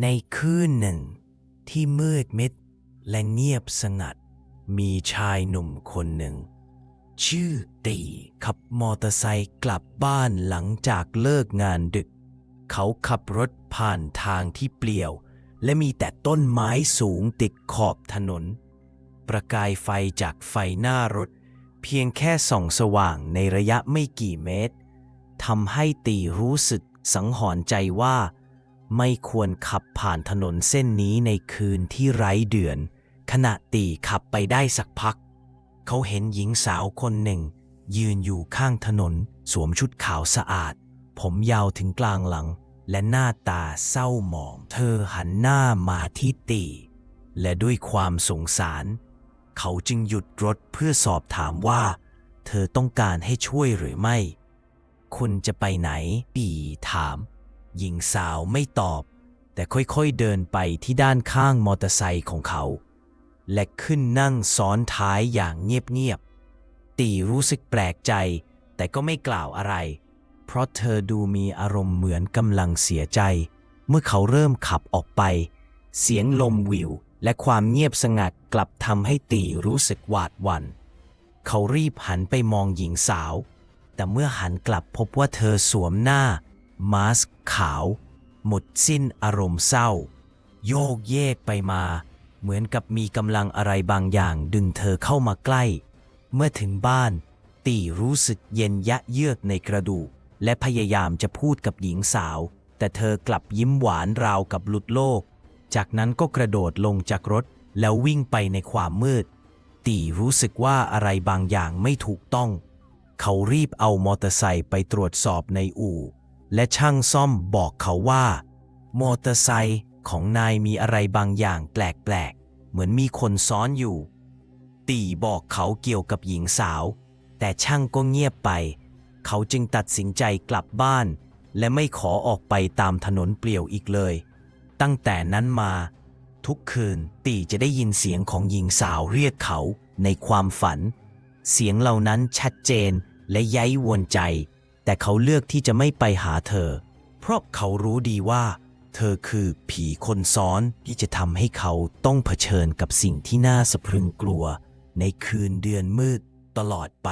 ในคืนหนึ่ง ที่มืดมิดและเงียบสงัด มีชายหนุ่มคนหนึ่ง ชื่อตีขับมอเตอร์ไซค์กลับบ้านหลังจากเลิกงานดึก เขาขับรถผ่านทางที่เปลี่ยว และมีแต่ต้นไม้สูงติดขอบถนน ประกายไฟจากไฟหน้ารถ เพียงแค่ส่องสว่างในระยะไม่กี่เมตรทำให้ตีรู้สึกสังหรณ์ใจว่า ไม่ควรขับผ่านถนนเส้นนี้ในคืนที่ไร้เดือน ขณะตีขับไปได้สักพัก เขาเห็นหญิงสาวคนหนึ่ง ยืนอยู่ข้างถนน สวมชุดขาวสะอาด ผมยาวถึงกลางหลัง และหน้าตาเศร้าหมอง เธอหันหน้ามาที่ตี และด้วยความสงสาร เขาจึงหยุดรถเพื่อสอบถามว่า เธอต้องการให้ช่วยหรือไม่ คุณจะไปไหน ปีถาม หญิงสาวไม่ตอบ แต่ค่อยๆเดินไปที่ด้านข้างมอเตอร์ไซค์ของเขา และขึ้นนั่งซ้อนท้ายอย่างเงียบๆตีรู้สึกแปลกใจ แต่ก็ไม่กล่าวอะไร เพราะเธอดูมีอารมณ์เหมือนกำลังเสียใจ เมื่อเขาเริ่มขับออกไป เสียงลมวิวและความเงียบสงัดกลับทำให้ตีรู้สึกหวาดหวัน่นเขารีบหันไปมองหญิงสาว แต่เมื่อหันกลับพบว่าเธอสวมหน้า มาสก์ขาว หมดสิ้นอารมณ์เศร้า โยกเยกไปมา เหมือนกับมีกำลังอะไรบางอย่างดึงเธอเข้ามาใกล้ เมื่อถึงบ้าน ตีรู้สึกเย็นยะเยือกในกระดูก และพยายามจะพูดกับหญิงสาว แต่เธอกลับยิ้มหวานราวกับหลุดโลก จากนั้นก็กระโดดลงจากรถแล้ววิ่งไปในความมืด ตีรู้สึกว่าอะไรบางอย่างไม่ถูกต้อง เขารีบเอามอเตอร์ไซค์ไปตรวจสอบในอู่ และช่างซ่อมบอกเขาว่ามอเตอร์ไซค์ของนายมีอะไรบางอย่างแปลกๆ เหมือนมีคนซ้อนอยู่ ตีบอกเขาเกี่ยวกับหญิงสาว แต่ช่างก็เงียบไป เขาจึงตัดสินใจกลับบ้าน และไม่ขอออกไปตามถนนเปลี่ยวอีกเลย ตั้งแต่นั้นมา ทุกคืนตีจะได้ยินเสียงของหญิงสาวเรียกเขาในความฝัน เสียงเหล่านั้นชัดเจนและย้ายวนใจ แต่เขาเลือกที่จะไม่ไปหาเธอ เพราะเขารู้ดีว่า เธอคือผีคนซ้อนที่จะทำให้เขาต้องเผชิญกับสิ่งที่น่าสะพรึงกลัว ในคืนเดือนมืดตลอดไป